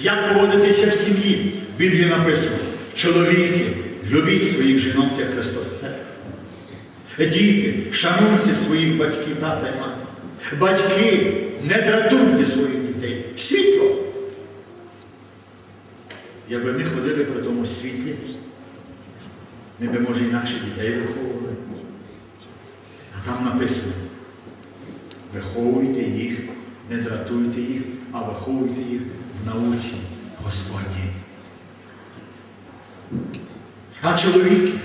Як поводитися в сім'ї? В Біблії написано, чоловіки, любіть своїх жінок, як Христос церкву. Діти, шануйте своїх батьків, тата і мати. Батьки, не дратуйте своїх дітей. Світло. Якби ми ходили при тому світлі, ми би, може, інакше дітей виховували. А там написано, виховуйте їх, не дратуйте їх, а виховуйте їх науці Господній. А чоловіки,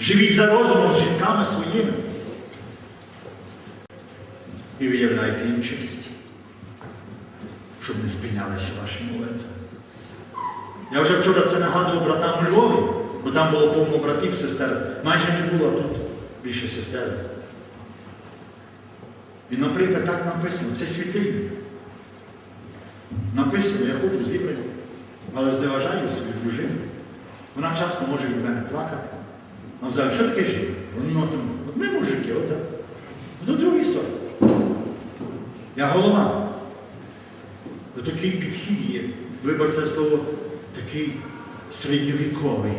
живіть за розумом з жінками своїми. І виявляйте їм честь, щоб не спинялися ваші молитви. Я вже вчора це нагадував братам Львові, бо там було повно братів, сестер. Майже не було тут більше сестер. І, наприклад, так написано, це світильник. Написано, я ходжу зібрані, але зневажаю свою дружину. Вона часто може від мене плакати. Вона взагалі, що таке жити? Ну, там, от ми мужики, от так. До другої сторони. Я голова. От такий підхід є. Вибачте слово, такий середньовіковий.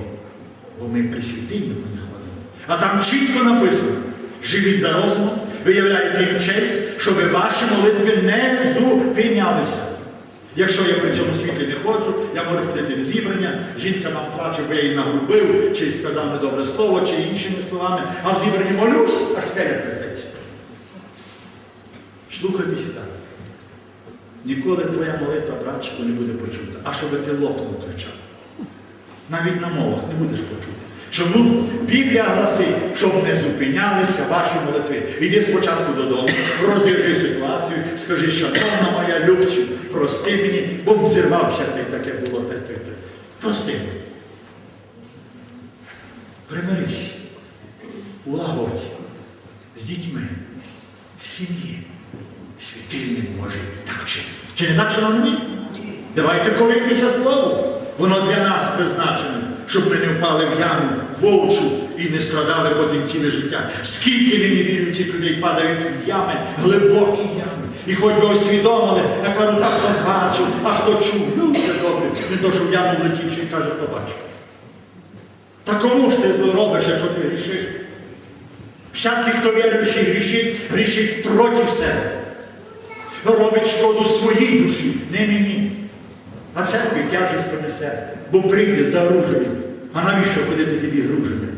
Бо ми при світильнику не ходимо. А там чітко написано: живіть за розумом, виявляєте їм честь, щоб ваші молитви не зупинялися. Якщо я при цьому світлі не ходжу, я можу ходити в зібрання, жінка нам плаче, бо я її нагрубив, чи сказав недобре слово, чи іншими словами, а в зібранні молюсь, аж теля трясеться. Слухайте сюди. Ніколи твоя молитва, братчику, не буде почута, а щоб ти лопнув кричав. Навіть на мовах не будеш почути. Чому Біблія гласить, щоб не зупинялися ваші молитви. Іди спочатку додому, розв'яжи ситуацію, скажи, шановна моя любче, прости мені, бо зірвався ти, таке було те, те, те. Прости. Примирись. Улагодь з дітьми, в сім'ї. Світильник Божий так вчить. Чи не так, шановні мої? Давайте коритися слову. Воно для нас призначене, щоб ми не впали в яму вовчу і не страдали потім ціле життя. Скільки нині віруючих людей падають в ями, глибокі ями. І хоч би освідомили, я кажу, так хто бачив, а хто чув. Ну, це добре. Не то, що в яму летівши і каже, хто бачив. Та кому ж ти зло робиш, якщо ти грішиш? Всякий, хто віруючий, грішить, грішить проти себе. Робить шкоду своїй душі, не мені. А церкві тяжесть принесе, бо прийде загружений. А навіщо ходити тобі груженим?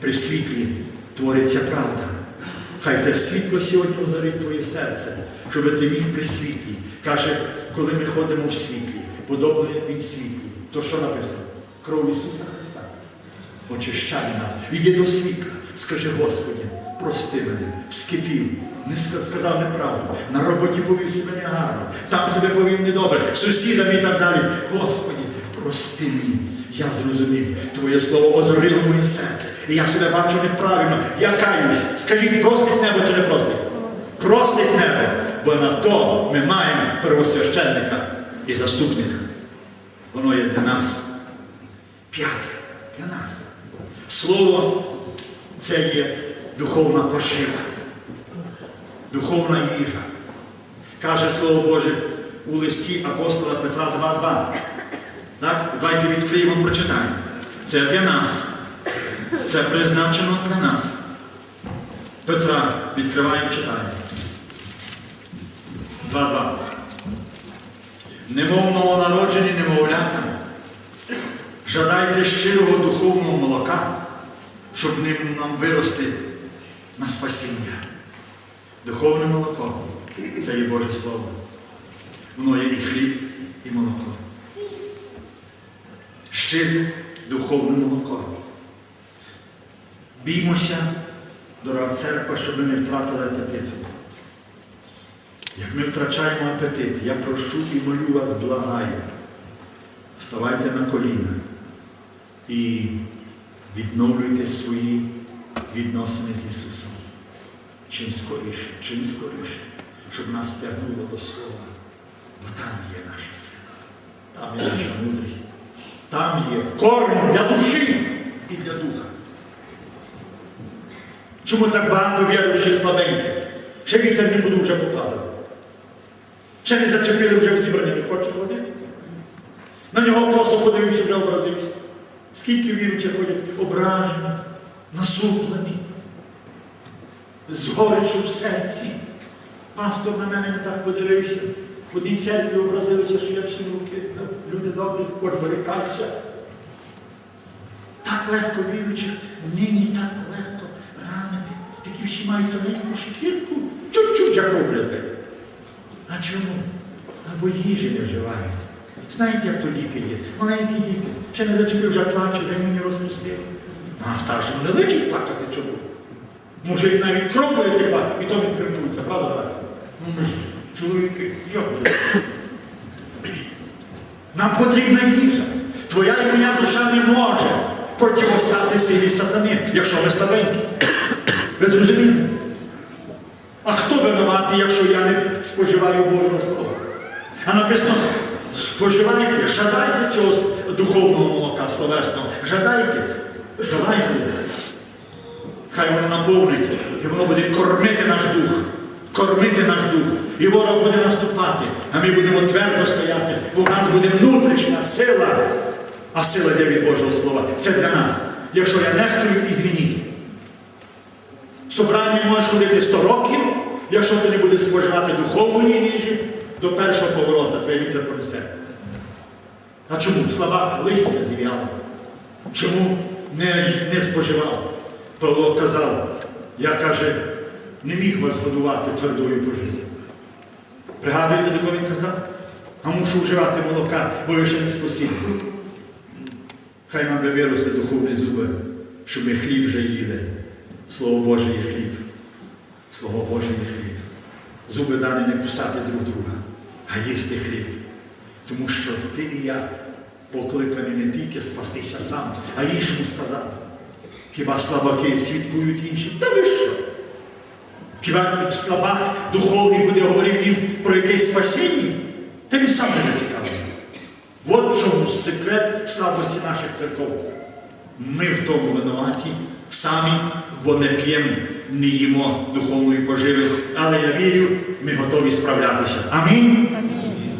При світлі твориться правда. Хай те світло сьогодні озарить твоє серце, щоб ти міг при світлі. Каже, коли ми ходимо в світлі, подобно як він світлі, то що написано? Кров Ісуса Христа очищає нас. Іди до світла, скажи Господи, прости мене, вскипів, не сказав неправду, на роботі повів себе негарно, там себе повів недобре, сусідам і так далі. Господи, прости мені. Я зрозумів, Твоє слово озорило моє серце. І я себе бачу неправильно. Я каюсь. Скажіть, простить небо чи не простить? Простить небо, бо на то ми маємо первосвященника і заступника. Воно є для нас. П'яте для нас. Слово це є духовна пошива, духовна їжа. Каже Слово Боже у листі апостола Петра 2.2. Так? Давайте відкриємо, прочитаємо. Це для нас. Це призначено для нас. Петра відкриваємо, читаємо. 2.2. Немов новонароджені немовлята. Жадайте щирого духовного молока, щоб ним нам вирости на спасіння. Духовне молоко це є Боже Слово. Воно є і хліб, і молоко. Щире духовне молоко. Біймося, дорога церква, щоб ми не втратили апетиту. Як ми втрачаємо апетит, я прошу і молю вас, благаю. Вставайте на коліна і відновлюйте свої відносини з Ісусом. Чим скоріше, чим скоріше, щоб нас тягнуло до Слова. Бо там є наша сила, там є наша мудрість, там є корм для душі і для духа. Чому так багато віруючих слабеньких? Ще вітер не буде вже. Ще Ще не зачепили вже в зібрані, не хоче ходити. На нього косо подивився, вже образився. Скільки віруючих ходять ображені, насуплені, з горечу в серці. Пастор на мене не так подивився. В церкві образилися, що я всі руки. Люди добрі, хоч вирікайся. Так легко віруючих, нині так легко ранити. Такі всі мають тоненьку шкірку, чуть-чуть як обрязки. А чому? Або їжі не вживають. Знаєте, як то діти є? Маленькі діти. Ще не зачепив, вже плаче, вже ні не розпустив. Ну, а старшому не личить плакати чому? Може, навіть кров буде текла, і то він крикується, правда? Ну чоловіки, що буде? Нам потрібна їжа. Твоя і моя душа не може противостати силі сатани, якщо ми слабенькі. Ви зрозумієте? А хто винуватий, якщо я не споживаю Божого Слова? А написано, споживайте, жадайте цього духовного молока словесного. Жадайте, давайте. Хай воно наповнить, і воно буде кормити наш дух, кормити наш дух. І ворог буде наступати, а ми будемо твердо стояти, бо в нас буде внутрішня сила. А сила йде від Божого Слова. Це для нас. Якщо я нехтую, ізвініть. В собранні можеш ходити 100 років, якщо ти не будеш споживати духовної їжі, до першого поворота твоє вітер понесе. А чому? Слаба листя зів'яла. Чому не, не споживав? Павло казав, я каже, не міг вас годувати твердою пожиттю. Пригадуєте, до кого він казав? А мушу вживати молока, бо ви ще не спасінні. Хай нам би виросли духовні зуби, щоб ми хліб вже їли. Слово Боже є хліб. Слово Боже є хліб. Зуби дані не кусати друг друга, а їсти хліб. Тому що ти і я покликані не тільки спастися сам, а іншому сказати. Хіба слабаки свідкують іншим? Та ви що? Хіба слабак духовний буде говорити їм про якесь спасіння? Та він сам не зацікавлений. От в чому секрет слабості наших церков. Ми в тому винуваті самі, бо не п'ємо, не їмо духовної поживи. Але я вірю, ми готові справлятися. Амінь.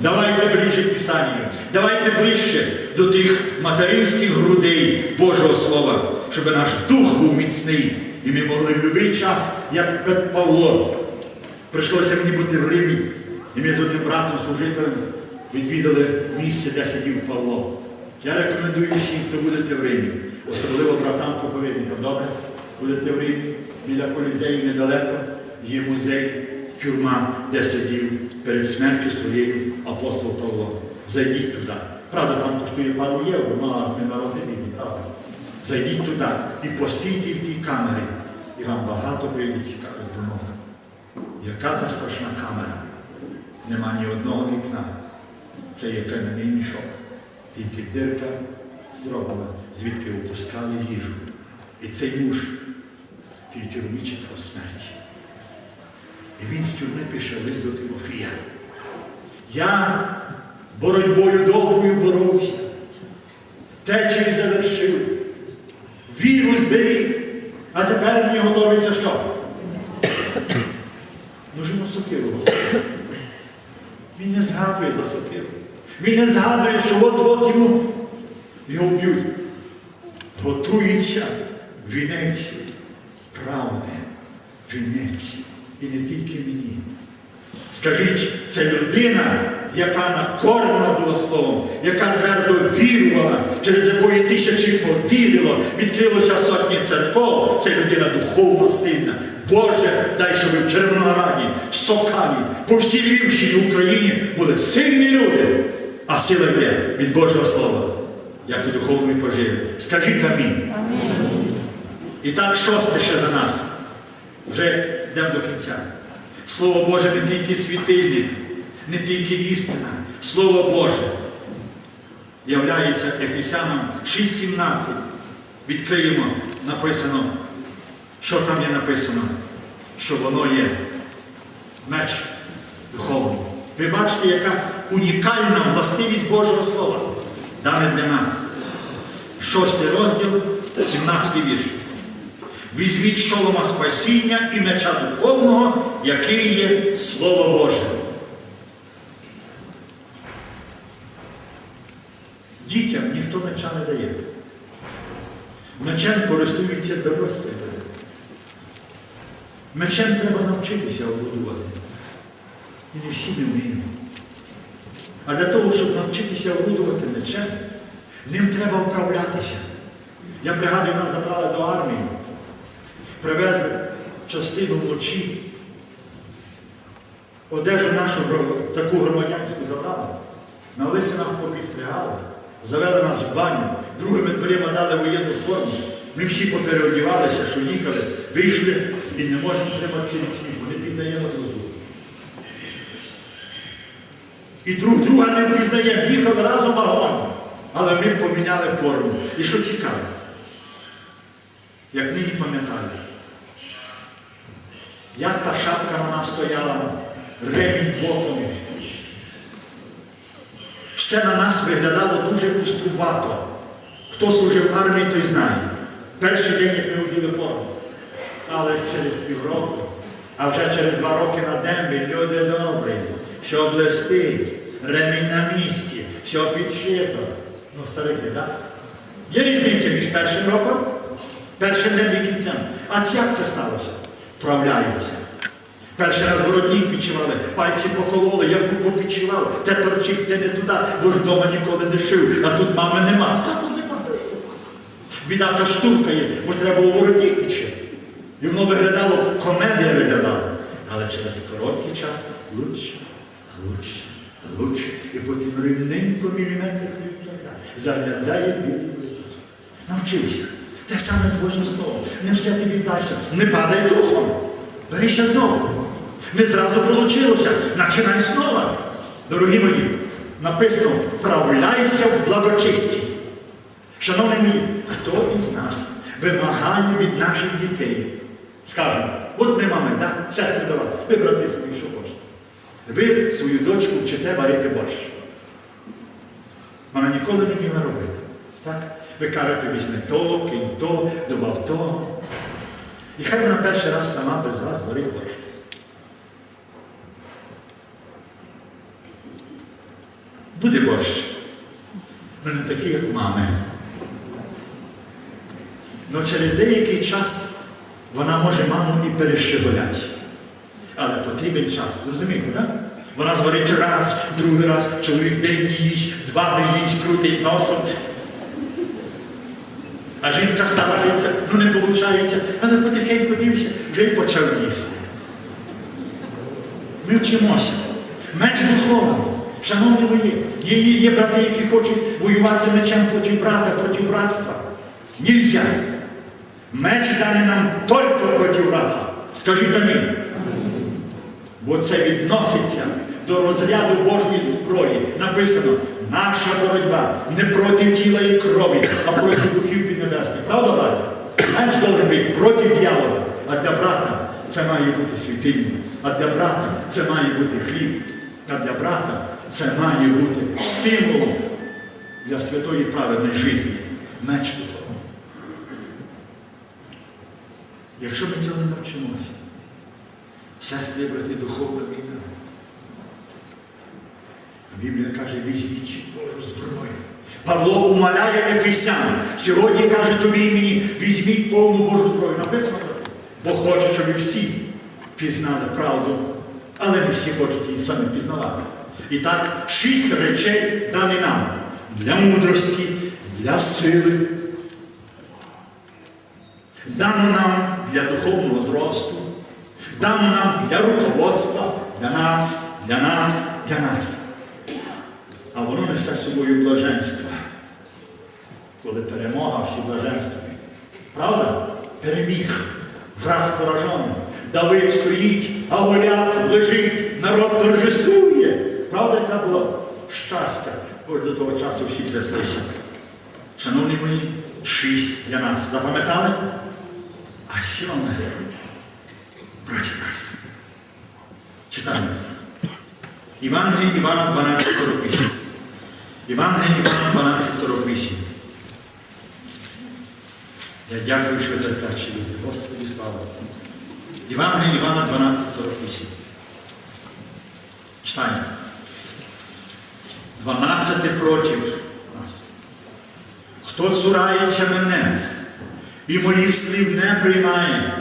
Давайте ближче к Писанню. Давайте ближче до тих материнських грудей Божого Слова, щоб наш дух був міцний. І ми могли в будь-який час, як Пет Павло. Прийшлося мені бути в Римі, і ми з одним братом, служителем, відвідали місце, де сидів Павло. Я рекомендую всім, хто будете в Римі, особливо братам проповідникам. Добре? Будете в Римі, біля колізею недалеко, є музей, тюрма, де сидів перед смертю своєю апостол Павло. Зайдіть туди. Правда, там коштує пару євро, ну, а ми народи правда. Зайдіть туди і постійте в тій камері, і вам багато прийде цікавих думок. Яка та страшна камера? Нема ні одного вікна. Це є кам'яний мішок. Тільки дирка зроблена, звідки опускали їжу. І цей муж в тій тюрмі чекав смерті. І він з тюрми пише лист до Тимофія. Я боротьбою доброю боровся, течії завершив, а тепер мені за що? Нужимо сокиру. Він не згадує за сокиру. Він не згадує, що от-от йому його вб'ють. Готується вінець правди, вінець. І не тільки мені. Скажіть, це людина, яка накормлена була словом, яка твердо вірувала, через якої тисячі повірило, відкрилося сотні церков. Це людина духовно сильна. Боже, дай, щоб в Червонограді, в Сокалі, по всій Львівщині, Україні були сильні люди, а сила йде від Божого Слова, як і духовної поживи. Скажіть амінь. І так шосте ще за нас. Вже йдемо до кінця. Слово Боже не тільки світильник, не тільки істина. Слово Боже являється Ефесянам 6.17. Відкриємо, написано, що там є написано, що воно є меч духовний. Ви бачите, яка унікальна властивість Божого Слова дане для нас. Шостий розділ, 17 вірш. Візьміть шолома спасіння і меча духовного, який є Слово Боже. Дітям ніхто меча не дає. Мечем користуються дорослі. Мечем треба навчитися обудувати. І не всі не вміємо. А для того, щоб навчитися орудувати мечем, ним треба вправлятися. Я пригадую, нас забрали до армії, привезли частину вночі, одежу нашу таку громадянську забрали, на лисі нас попістрягали, завели нас в баню, другими дверима дали воєнну форму. Ми всі попереодівалися, що їхали, вийшли і не можемо триматися від сміху, не пізнаємо друг друга. І друг друга не впізнаємо, їхали разом вагон. Але ми поміняли форму. І що цікаво, як нині пам'ятаю, як та шапка на нас стояла, ремінь боком. Все на нас виглядало дуже пуструбато. Хто служив в армії, той знає. Перший день, як ми оділи форму. Але через півроку, а вже через два роки на дембі, люди добрі, що блистить, ремінь на місці, що підшито. Ну, старики, так? Є різниця між першим роком, першим днем і кінцем. А як це сталося? Вправляється. Перший раз воротник підшивали, пальці покололи, я був попідшивав, те торчить, те не туди, бо ж вдома ніколи не шив, а тут мами нема. Тата нема. Біда та штука є, бо треба було воротник підшити. І воно виглядало, комедія виглядала. Але через короткий час лучше, лучше, лучше. І потім рівненько міліметр відповідає. Заглядає білий. Навчився. Те саме з Божим Словом. Не все тобі вдасться. Не падай духом. Берися знову. Не зразу вийшло. Починай знову. Дорогі мої, написано, вправляйся в благочисті. Шановні мої, хто із нас вимагає від наших дітей? Скажемо, от ми мами, так? Сестри давай, ви брати свої, що хочете. Ви свою дочку вчите варити борщ. Вона ніколи не вміла робити. Так? Ви кажете, візьми то, кинь то, добав то. І хай вона перший раз сама без вас варить борщ. Буде борщ. Ну не такий, як мами. Ну через деякий час вона може маму і перещеголяти. Але потрібен час. Розумієте, так? Вона зварить раз, другий раз, чоловік день їсть, два не їсть, крутить носом. А жінка старається, ну не виходить, але потихеньку дивишся, вже й почав їсти. Ми вчимося. Меч духовний. Шановні мої, є, є, є брати, які хочуть воювати мечем проти брата, проти братства. Нельзя. Меч даний нам тільки проти врага. Скажіть амінь. Бо це відноситься до розряду Божої зброї. Написано, наша боротьба не проти тіла і крові, а проти духів піднебесних. Правда, браття? Меч должен бути проти дьявола. А для брата це має бути світильник. А для брата це має бути хліб. А для брата це має бути стимулом для святої праведної житті. Меч духовний. Якщо ми цього не навчимося, сестри, брати, духовна війна. Біблія каже, візьміть Божу зброю. Павло умоляє Ефесян. Сьогодні каже тобі і мені, візьміть повну Божу зброю. Написано, бо хоче, щоб і всі пізнали правду, але не всі хочуть її самі пізнавати. І так, шість речей дані нам для мудрості, для сили, дано нам для духовного зросту, дано нам для руководства, для нас, для нас, для нас. А воно несе з собою блаженство. Коли перемога всі блаженства. Правда? Переміг, враг поражений. Давид стоїть, а Голіаф лежить, народ торжествує. Правда, яка була щастя. Ось до того часу всі тряслися. Шановні мої, шість для нас. Запам'ятали? А сьоме проти нас. Читаємо. Івангелій Івана 12,48. Івангелій Івана 12,48. Я дякую, що ви терплячі люди. Господи, слава. Івангелій Івана 12,48. Читаємо. 12 проти нас. Хто цурається мене і моїх слів не приймає,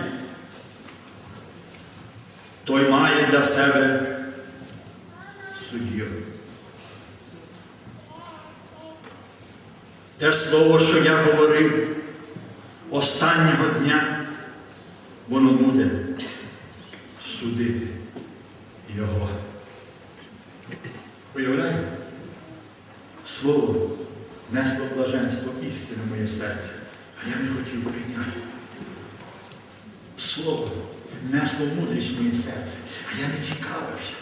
той має для себе суддю. Те слово, що я говорив останнього дня, воно буде судити його. Уявляєте? Слово несло блаженство істини в моє серце, а я не хотів прийняти. Слово несло мудрість моє серце, а я не цікавився.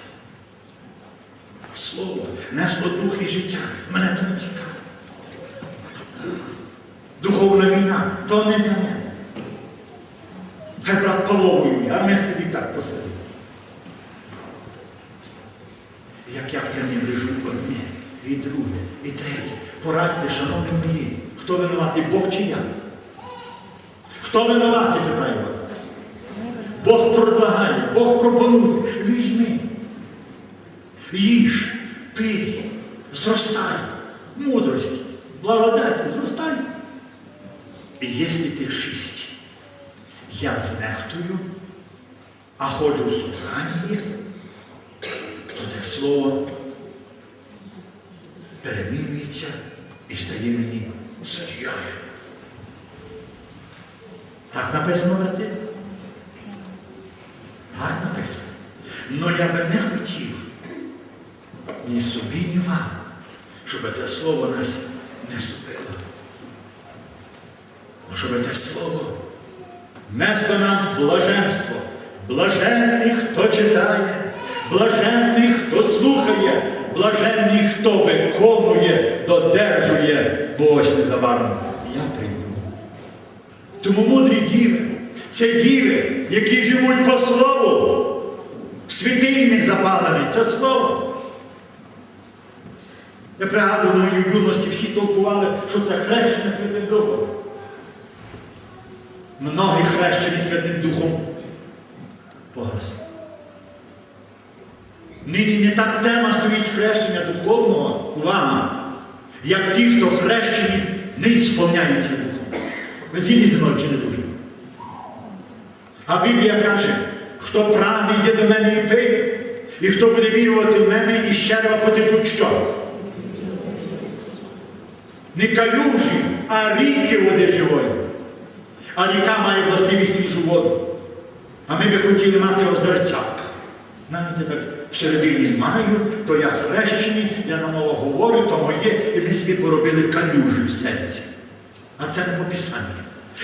Слово несло дух і життя, мене то не цікаво. Духовна війна то не для мене. Хай брат Павло воює, а ми собі так посидимо. Як я пренебрежу одне, і друге, і третє. Порадьте, шановні мої, хто винуватий, Бог чи я? Хто винуватий, питаю вас? Бог предлагає, Бог пропонує. Візьми. Їж, пий, зростай, мудрості, благодаті, зростай. І якщо ти шість, я знехтую, а ходжу в собранні, то те слово перемінюється і стає мені суддєю. Так написано брати? Так написано. Но я би не хотів ні собі, ні вам, щоб те слово нас не судило. Щоб те слово несло нам блаженство. Блаженний, хто читає, блаженний, хто слухає, блаженний, хто виконує, додержує, бо ось незабаром я прийду. Тому мудрі діви, це діви, які живуть по слову. Світильник запалений, це слово. Я пригадую в моїй юності, всі толкували, що це хрещення Святим Духом. Многі хрещені Святим Духом погасли. Нині не так тема стоїть хрещення духовного, увага, як ті, хто хрещені, не сповняються духом. Ви згідні зі мною чи не дуже? А Біблія каже, хто прагне йде до мене і пий, і хто буде вірувати в мене, і щерева потечуть що? Не калюжі, а ріки води живої. А ріка має властивість свіжу воду. А ми би хотіли мати озерцятка. Знаєте, так всередині маю, то я хрещений, я на мову говорю, то моє, і ми собі поробили калюжі в серці. А це не по Писанню.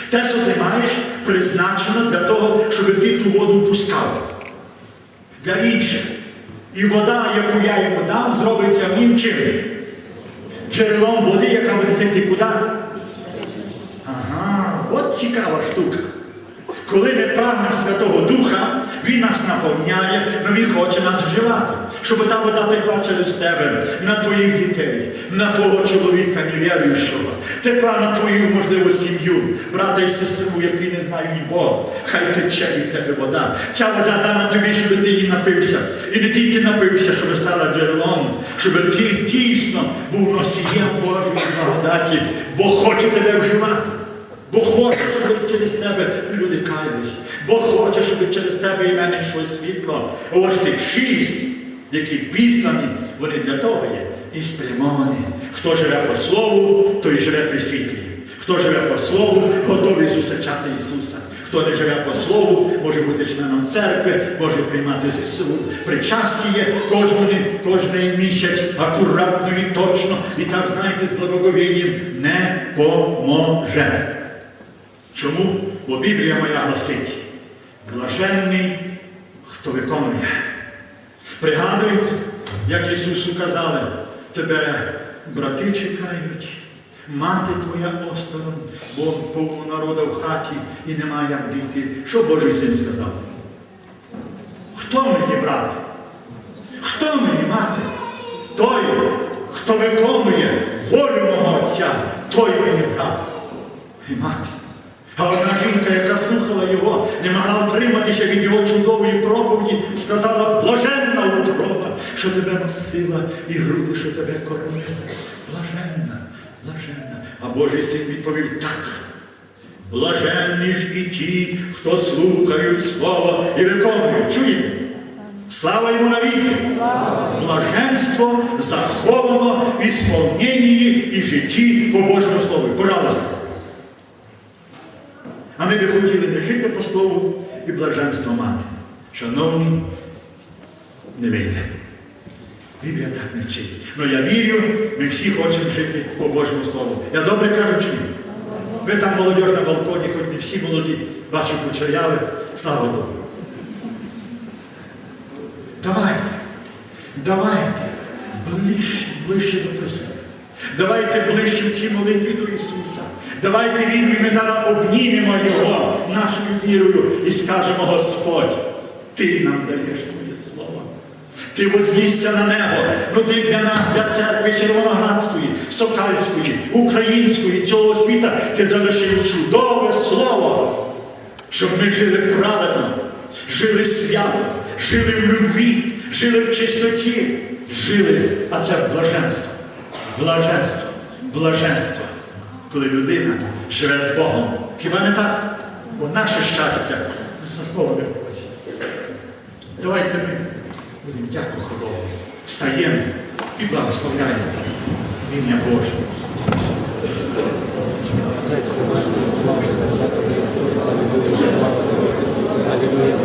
Те, що ти маєш, призначено для того, щоб ти ту воду пускав. Для інших. І вода, яку я йому дам, зробиться ним чим? Джерелом води, яка буде текти куди? Цікава штука. Коли ми прагнемо Святого Духа, Він нас наповняє, але Він хоче нас вживати. Щоб та вода текла через тебе, на твоїх дітей, на твого чоловіка невіруючого, текла на твою, можливо, сім'ю, брата і сестру, які не знають Бога. Хай тече від тебе вода. Ця вода дана тобі, щоб ти її напився. І не тільки напився, щоб стала джерелом, щоб ти дійсно був носієм Божої благодаті, бо хоче тебе вживати. Бо хоче, щоб через тебе люди каялись. Бо хоче, щоб через тебе і мене йшло світло. Ось тих шість, які пізнані, вони для того є і спрямовані. Хто живе по слову, той живе при світлі. Хто живе по слову, готовий зустрічати Ісуса. Хто не живе по слову, може бути членом церкви, може приймати ЗСУ. Причасті є кожний, кожний місяць акуратно і точно. І так, знаєте, з благоговінням не поможе. Чому? Бо Біблія моя гласить, блаженний, хто виконує. Пригадуєте, як Ісусу казали, тебе брати чекають, мати твоя осторонь, бо повно народу в хаті і немає як дійти. Що Божий син сказав? Хто мені брат? Хто мені мати? Той, хто виконує волю мого Отця, той мені брат і мати. А одна жінка, яка слухала його, не могла втриматися від його чудової проповіді, сказала, блаженна утроба, що тебе носила, і груди, що тебе кормила. Блаженна, блаженна. А Божий син відповів так. Блаженні ж і ті, хто слухають Слово і виконують. Чуєте? Слава йому навіки! Блаженство заховано в ісполненні і житті по Божому Слову. Пожалуйста. А ми би хотіли не жити по слову і блаженство мати. Шановні, не вийде. Біблія так не вчить. Ну я вірю, ми всі хочемо жити по Божому Слову. Я добре кажу чи ні? Ви там молодь на балконі, хоч не всі молоді, бачу кучерявих, слава Богу. Давайте, давайте ближче, ближче до Писання. Давайте ближче в цій молитві до Ісуса. Давайте вірою, ми зараз обнімемо Його нашою вірою і скажемо, Господь, Ти нам даєш своє слово. Ти вознісся на небо. Ну ти для нас, для церкви Червоноградської, Сокальської, української, цього світа, ти залишив чудове слово, щоб ми жили праведно, жили свято, жили в любві, жили в чистоті, жили, а це блаженство. Блаженство, блаженство, коли людина живе з Богом. Хіба не так? Бо наше щастя заховане в Бозі. Давайте ми будемо дякувати Богу. Стаємо і благословляємо ім'я Боже. Аллилуйя,